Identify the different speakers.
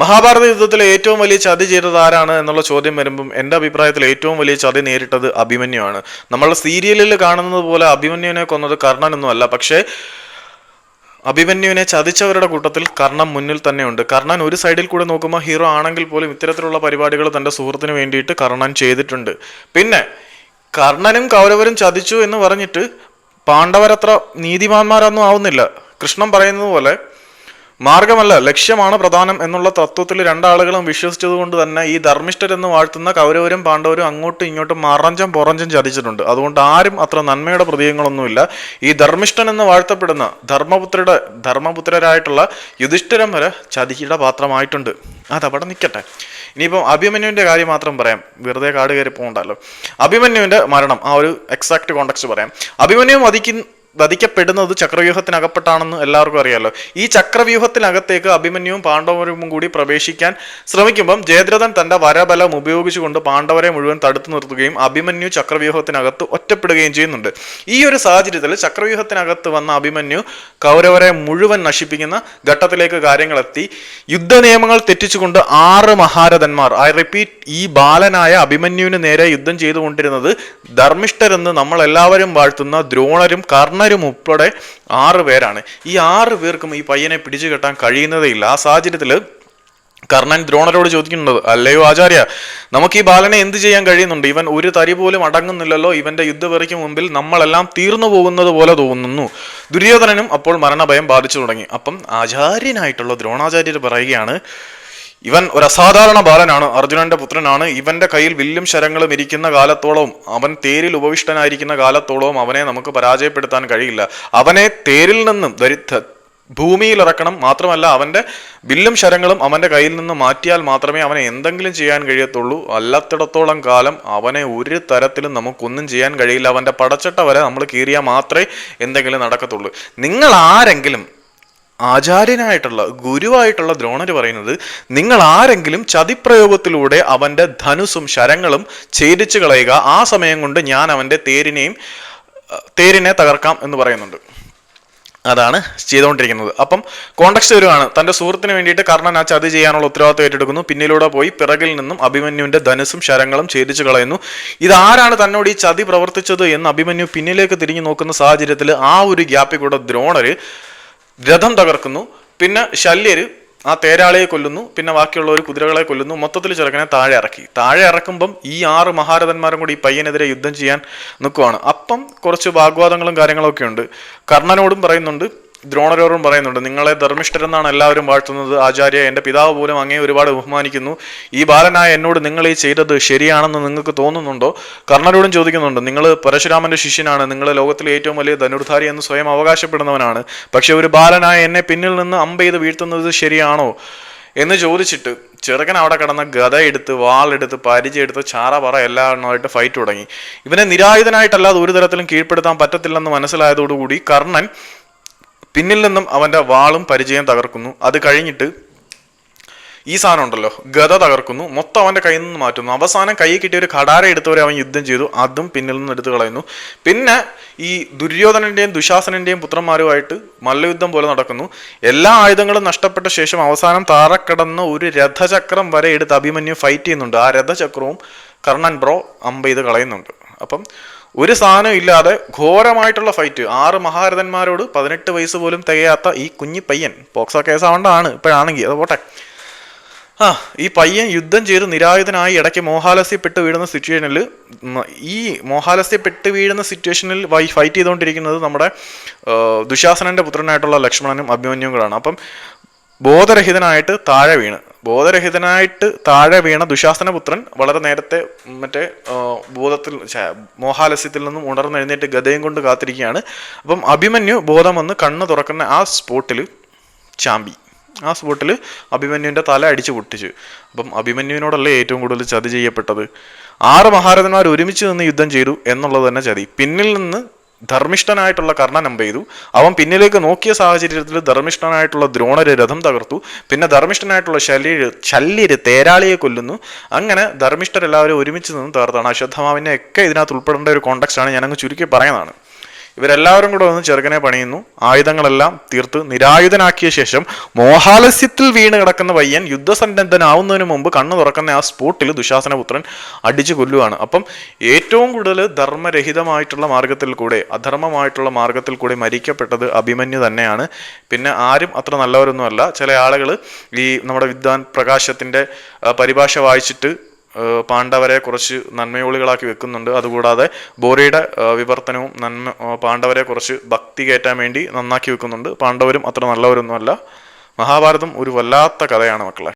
Speaker 1: മഹാഭാരത യുദ്ധത്തിലെ ഏറ്റവും വലിയ ചതി ചെയ്തത് ആരാണ് എന്നുള്ള ചോദ്യം വരുമ്പം എന്റെ അഭിപ്രായത്തിൽ ഏറ്റവും വലിയ ചതി നേരിട്ടത് അഭിമന്യുവാണ്. നമ്മൾ സീരിയലിൽ കാണുന്നത് പോലെ അഭിമന്യുവിനെ കൊന്നത് കർണനൊന്നുമല്ല പക്ഷേ അഭിമന്യുവിനെ ചതിച്ചവരുടെ കൂട്ടത്തിൽ കർണൻ മുന്നിൽ തന്നെയുണ്ട്. കർണൻ ഒരു സൈഡിൽ കൂടെ നോക്കുമ്പോൾ ഹീറോ ആണെങ്കിൽ പോലും ഇത്തരത്തിലുള്ള പരിപാടികൾ തന്റെ സുഹൃത്തിന് വേണ്ടിയിട്ട് കർണൻ ചെയ്തിട്ടുണ്ട്. പിന്നെ കർണനും കൗരവരും ചതിച്ചു എന്ന് പറഞ്ഞിട്ട് പാണ്ഡവരത്ര നീതിമാന്മാരൊന്നും ആവുന്നില്ല. കൃഷ്ണൻ പറയുന്നത് പോലെ മാർഗമല്ല ലക്ഷ്യമാണ് പ്രധാനം എന്നുള്ള തത്വത്തിൽ രണ്ടാളുകളും വിശ്വസിച്ചതുകൊണ്ട് തന്നെ ഈ ധർമ്മിഷ്ഠരെന്ന് വാഴ്ത്തുന്ന കൗരവരും പാണ്ഡവരും അങ്ങോട്ടും ഇങ്ങോട്ടും മറഞ്ചം പുറഞ്ചം ചതിച്ചിട്ടുണ്ട്. അതുകൊണ്ട് ആരും അത്ര നന്മയുടെ പ്രതീകങ്ങളൊന്നുമില്ല. ഈ ധർമ്മിഷ്ഠൻ എന്ന് വാഴ്ത്തപ്പെടുന്ന ധർമ്മപുത്രയുടെ ധർമ്മപുത്രരായിട്ടുള്ള യുധിഷ്ഠിരം വരെ ചതിയുടെ പാത്രമായിട്ടുണ്ട്. അതവിടെ നിൽക്കട്ടെ ഇനിയിപ്പം അഭിമന്യുവിന്റെ കാര്യം മാത്രം പറയാം. വെറുതെ കാട് കയറി പോകണ്ടല്ലോ. അഭിമന്യുവിന്റെ മരണം ആ ഒരു എക്സാക്ട് കോണ്ടക്സ്റ്റ് പറയാം. അഭിമന്യു വധിക്കുന്ന വധിക്കപ്പെടുന്നത് ചക്രവ്യൂഹത്തിനകപ്പെട്ടാണെന്ന് എല്ലാവർക്കും അറിയാലോ. ഈ ചക്രവ്യൂഹത്തിനകത്തേക്ക് അഭിമന്യുവും പാണ്ഡവരും കൂടി പ്രവേശിക്കാൻ ശ്രമിക്കുമ്പം ജയദ്രഥൻ തന്റെ വരബലം ഉപയോഗിച്ചുകൊണ്ട് പാണ്ഡവരെ മുഴുവൻ തടുത്തു നിർത്തുകയും അഭിമന്യു ചക്രവ്യൂഹത്തിനകത്ത് ഒറ്റപ്പെടുകയും ചെയ്യുന്നുണ്ട്. ഈ ഒരു സാഹചര്യത്തിൽ ചക്രവ്യൂഹത്തിനകത്ത് വന്ന അഭിമന്യു കൗരവരെ മുഴുവൻ നശിപ്പിക്കുന്ന ഘട്ടത്തിലേക്ക് കാര്യങ്ങളെത്തി. യുദ്ധ നിയമങ്ങൾ തെറ്റിച്ചുകൊണ്ട് ആറ് മഹാരഥന്മാർ ഐ റിപ്പീറ്റ് ഈ ബാലനായ അഭിമന്യുവിന് നേരെ യുദ്ധം ചെയ്തുകൊണ്ടിരുന്നത് ധർമ്മിഷ്ഠരെന്ന് നമ്മൾ എല്ലാവരും വാഴ്ത്തുന്ന ദ്രോണരും കർണരും ഉൾപ്പെടെ ആറ് പേരാണ്. ഈ ആറ് പേർക്കും ഈ പയ്യനെ പിടിച്ചു കെട്ടാൻ കഴിയുന്നതേയില്ല ആ സാഹചര്യത്തിൽ കർണൻ ദ്രോണരോട് ചോദിക്കുന്നത് അല്ലയോ ആചാര്യ നമുക്ക് ഈ ബാലനെ എന്ത് ചെയ്യാൻ കഴിയുന്നുണ്ട്? ഇവൻ ഒരു തരി പോലും അടങ്ങുന്നില്ലല്ലോ. ഇവന്റെ യുദ്ധവെറിക്ക് മുമ്പിൽ നമ്മളെല്ലാം തീർന്നു പോകുന്നത് പോലെ തോന്നുന്നു. ദുര്യോധനനും അപ്പോൾ മരണഭയം ബാധിച്ചു തുടങ്ങി. അപ്പം ആചാര്യനായിട്ടുള്ള ദ്രോണാചാര്യർ പറയുകയാണ് ഇവൻ ഒരു അസാധാരണ ബാലനാണ്. അർജുനന്റെ പുത്രനാണ്. ഇവന്റെ കയ്യിൽ വില്ലും ശരങ്ങളും ഇരിക്കുന്ന കാലത്തോളവും അവൻ തേരിൽ ഉപവിഷ്ടനായിരിക്കുന്ന കാലത്തോളവും അവനെ നമുക്ക് പരാജയപ്പെടുത്താൻ കഴിയില്ല. അവനെ തേരിൽ നിന്നും ദരിദ്ര ഭൂമിയിൽ ഇറക്കണം മാത്രമല്ല അവന്റെ വില്ലും ശരങ്ങളും അവന്റെ കയ്യിൽ നിന്ന് മാറ്റിയാൽ മാത്രമേ അവനെ എന്തെങ്കിലും ചെയ്യാൻ കഴിയത്തുള്ളൂ. അല്ലാത്തിടത്തോളം കാലം അവനെ ഒരു തരത്തിലും നമുക്കൊന്നും ചെയ്യാൻ കഴിയില്ല. അവന്റെ പടച്ചട്ട വരെ നമ്മൾ കീറിയാൽ മാത്രമേ എന്തെങ്കിലും നടക്കത്തുള്ളൂ. നിങ്ങൾ ആരെങ്കിലും ആചാര്യനായിട്ടുള്ള ഗുരുവായിട്ടുള്ള ദ്രോണർ പറയുന്നത് നിങ്ങൾ ആരെങ്കിലും ചതിപ്രയോഗത്തിലൂടെ അവന്റെ ധനുസും ശരങ്ങളും ഛേദിച്ചു കളയുക ആ സമയം കൊണ്ട് ഞാൻ അവന്റെ തേരിനെയും തേരിനെ തകർക്കാം എന്ന് പറയുന്നുണ്ട്. അതാണ് ചെയ്തുകൊണ്ടിരിക്കുന്നത്. അപ്പം കോണ്ടക്സ്റ്റ് വരുവാണ്. തന്റെ സുഹൃത്തിന് വേണ്ടിയിട്ട് കർണൻ ആ ചതി ചെയ്യാനുള്ള ഉത്തരവാദിത്വം ഏറ്റെടുക്കുന്നു. പിന്നിലൂടെ പോയി പിറകിൽ നിന്നും അഭിമന്യുവിന്റെ ധനുസും ശരങ്ങളും ഛേദിച്ചു കളയുന്നു. ഇതാരാണ് തന്നോട് ഈ ചതി പ്രവർത്തിച്ചത് എന്ന് അഭിമന്യു പിന്നിലേക്ക് തിരിഞ്ഞു നോക്കുന്ന സാഹചര്യത്തിൽ ആ ഒരു ഗ്യാപ്പിൽ കൂടെ ദ്രോണര് രഥം തകർക്കുന്നു. പിന്നെ ശല്യര് ആ തേരാളിയെ കൊല്ലുന്നു. പിന്നെ ബാക്കിയുള്ളവർ കുതിരകളെ കൊല്ലുന്നു. മൊത്തത്തിൽ ചെറുക്കനെ താഴെ ഇറക്കി. താഴെ ഇറക്കുമ്പം ഈ ആറ് മഹാരഥന്മാരും കൂടി ഈ പയ്യനെതിരെ യുദ്ധം ചെയ്യാൻ നിൽക്കുവാണ് അപ്പം കുറച്ച് വാഗ്വാദങ്ങളും കാര്യങ്ങളൊക്കെ ഉണ്ട് കർണനോടും പറയുന്നുണ്ട് ദ്രോണരോടും പറയുന്നുണ്ട് നിങ്ങളെ ധർമ്മിഷ്ഠരെന്നാണ് എല്ലാവരും വാഴ്ത്തുന്നത്. ആചാര്യ എന്റെ പിതാവ് പോലും അങ്ങേ ഒരുപാട് ബഹുമാനിക്കുന്നു. ഈ ബാലനായ എന്നോട് നിങ്ങൾ ഈ ചെയ്തത് ശരിയാണെന്ന് നിങ്ങൾക്ക് തോന്നുന്നുണ്ടോ? കർണരോടും ചോദിക്കുന്നുണ്ട് നിങ്ങൾ പരശുരാമന്റെ ശിഷ്യനാണ്. നിങ്ങൾ ലോകത്തിലെ ഏറ്റവും വലിയ ധനുർധാരി എന്ന് സ്വയം അവകാശപ്പെടുന്നവനാണ്. പക്ഷേ ഒരു ബാലനായ എന്നെ പിന്നിൽ നിന്ന് അമ്പ് ചെയ്ത് വീഴ്ത്തുന്നത് ശരിയാണോ? എന്ന് ചോദിച്ചിട്ട് ചെറുക്കൻ അവിടെ കിടന്ന ഗത എടുത്ത് വാളെടുത്ത് പരിചയെടുത്ത് ചാറ പറ എല്ലാമായിട്ട് ഫൈറ്റ് തുടങ്ങി. ഇവനെ നിരായുധനായിട്ടല്ലാതെ ഒരു തരത്തിലും കീഴ്പ്പെടുത്താൻ പറ്റത്തില്ലെന്ന് മനസ്സിലായതോടുകൂടി കർണൻ പിന്നിൽ നിന്നും അവന്റെ വാളും പരിചയം തകർക്കുന്നു. അത് കഴിഞ്ഞിട്ട് ഈ സാധനം ഉണ്ടല്ലോ ഗത തകർക്കുന്നു. മൊത്തം അവന്റെ കയ്യിൽ നിന്ന് മാറ്റുന്നു. അവസാനം കൈ കിട്ടിയ ഒരു കടാര എടുത്തവരെ അവൻ യുദ്ധം ചെയ്തു. അതും പിന്നിൽ നിന്ന് എടുത്തു കളയുന്നു. പിന്നെ ഈ ദുര്യോധനന്റെയും ദുശാസനന്റെയും പുത്രന്മാരുമായിട്ട് മല്ലയുദ്ധം പോലെ നടക്കുന്നു. എല്ലാ ആയുധങ്ങളും നഷ്ടപ്പെട്ട ശേഷം അവസാനം താറക്കിടന്ന ഒരു രഥചക്രം വരെ എടുത്ത് അഭിമന്യു ഫൈറ്റ് ചെയ്യുന്നുണ്ട്. ആ രഥചക്രവും കർണൻ ബ്രോ അമ്പ ചെയ്ത് കളയുന്നുണ്ട്. അപ്പം ഒരു സാധനം ഇല്ലാതെ ഘോരമായിട്ടുള്ള ഫൈറ്റ് ആറ് മഹാരഥന്മാരോട് പതിനെട്ട് വയസ്സ് പോലും തികയാത്ത ഈ കുഞ്ഞി പയ്യൻ. പോക്സോ കേസ് ആവണ്ടാണ് ഇപ്പോഴാണെങ്കിൽ. അത് പോട്ടെ. ആ ഈ പയ്യൻ യുദ്ധം ചെയ്ത് നിരായുധനായി ഇടയ്ക്ക് മോഹാലസ്യപ്പെട്ട് വീഴുന്ന സിറ്റുവേഷനിൽ ഈ മോഹാലസ്യപ്പെട്ട് വീഴുന്ന സിറ്റുവേഷനിൽ വൈ ഫൈറ്റ് ചെയ്തുകൊണ്ടിരിക്കുന്നത് നമ്മുടെ ദുശാസനന്റെ പുത്രനായിട്ടുള്ള ലക്ഷ്മണനും അഭിമന്യുങ്ങളാണ് അപ്പം ബോധരഹിതനായിട്ട് താഴെ വീണ്. ബോധരഹിതനായിട്ട് താഴെ വീണ ദുശാസനപുത്രൻ വളരെ നേരത്തെ മറ്റേ ബോധത്തിൽ മോഹാലസ്യത്തിൽ നിന്നും ഉണർന്നെഴുന്നേറ്റ് ഗതയും കൊണ്ട് കാത്തിരിക്കുകയാണ്. അപ്പം അഭിമന്യു ബോധം വന്ന് കണ്ണ് തുറക്കുന്ന ആ സ്പോട്ടിൽ ചാമ്പി. ആ സ്പോട്ടിൽ അഭിമന്യുവിന്റെ തല അടിച്ചു പൊട്ടിച്ചു. അപ്പം അഭിമന്യുവിനോടല്ലേ ഏറ്റവും കൂടുതൽ ചതി ചെയ്യപ്പെട്ടത്? ആറ് മഹാരഥന്മാർ ഒരുമിച്ച് നിന്ന് യുദ്ധം ചെയ്തു എന്നുള്ളത് തന്നെ ചതി. പിന്നിൽ നിന്ന് ധർമ്മിഷ്ഠനായിട്ടുള്ള കർണൻ അമ്പ ചെയ്തു? അവൻ പിന്നിലേക്ക് നോക്കിയ സാഹചര്യത്തിൽ ധർമ്മിഷ്ഠനായിട്ടുള്ള ദ്രോണര് രഥം തകർത്തു. പിന്നെ ധർമ്മിഷ്ഠനായിട്ടുള്ള ശല്യര് ശല്യര് തേരാളിയെ കൊല്ലുന്നു. അങ്ങനെ ധർമ്മിഷ്ഠരെല്ലാവരും ഒരുമിച്ച് നിന്ന് തകർത്താണ് അശ്വത്ഥമാവിനെ ഒക്കെ ഇതിനകത്ത് ഉൾപ്പെടേണ്ട ഒരു കോണ്ടക്സ്റ്റ് ആണ് ഞാനങ്ങ് ചുരുക്കി പറയുന്നതാണ്. ഇവരെല്ലാവരും കൂടെ വന്ന് ചെറുക്കനെ പണിയുന്നു. ആയുധങ്ങളെല്ലാം തീർത്ത് നിരായുധനാക്കിയ ശേഷം മോഹാലസ്യത്തിൽ വീണ് കിടക്കുന്ന പയ്യൻ യുദ്ധസന്നദ്ധനാവുന്നതിന് മുമ്പ് കണ്ണു തുറക്കുന്ന ആ സ്പോട്ടിൽ ദുശാസനപുത്രൻ അടിച്ചു കൊല്ലുവാണ്. അപ്പം ഏറ്റവും കൂടുതൽ ധർമ്മരഹിതമായിട്ടുള്ള മാർഗത്തിൽ കൂടെ അധർമ്മമായിട്ടുള്ള മാർഗത്തിൽ കൂടെ മരിക്കപ്പെട്ടത് അഭിമന്യു തന്നെയാണ്. പിന്നെ ആരും അത്ര നല്ലവരൊന്നുമല്ല. ചില ആളുകൾ ഈ നമ്മുടെ വിദ്വാൻ പ്രകാശത്തിന്റെ പരിഭാഷ വായിച്ചിട്ട് പാണ്ഡവരെ കുറച്ച് നന്മയോളികളാക്കി വെക്കുന്നുണ്ട്. അതുകൂടാതെ ബോറിയുടെ വിവർത്തനവും നന്മ പാണ്ഡവരെ കുറച്ച് ഭക്തി കയറ്റാൻ വേണ്ടി നന്നാക്കി വെക്കുന്നുണ്ട്. പാണ്ഡവരും അത്ര നല്ലവരൊന്നുമല്ല. മഹാഭാരതം ഒരു വല്ലാത്ത കഥയാണ് മക്കളെ.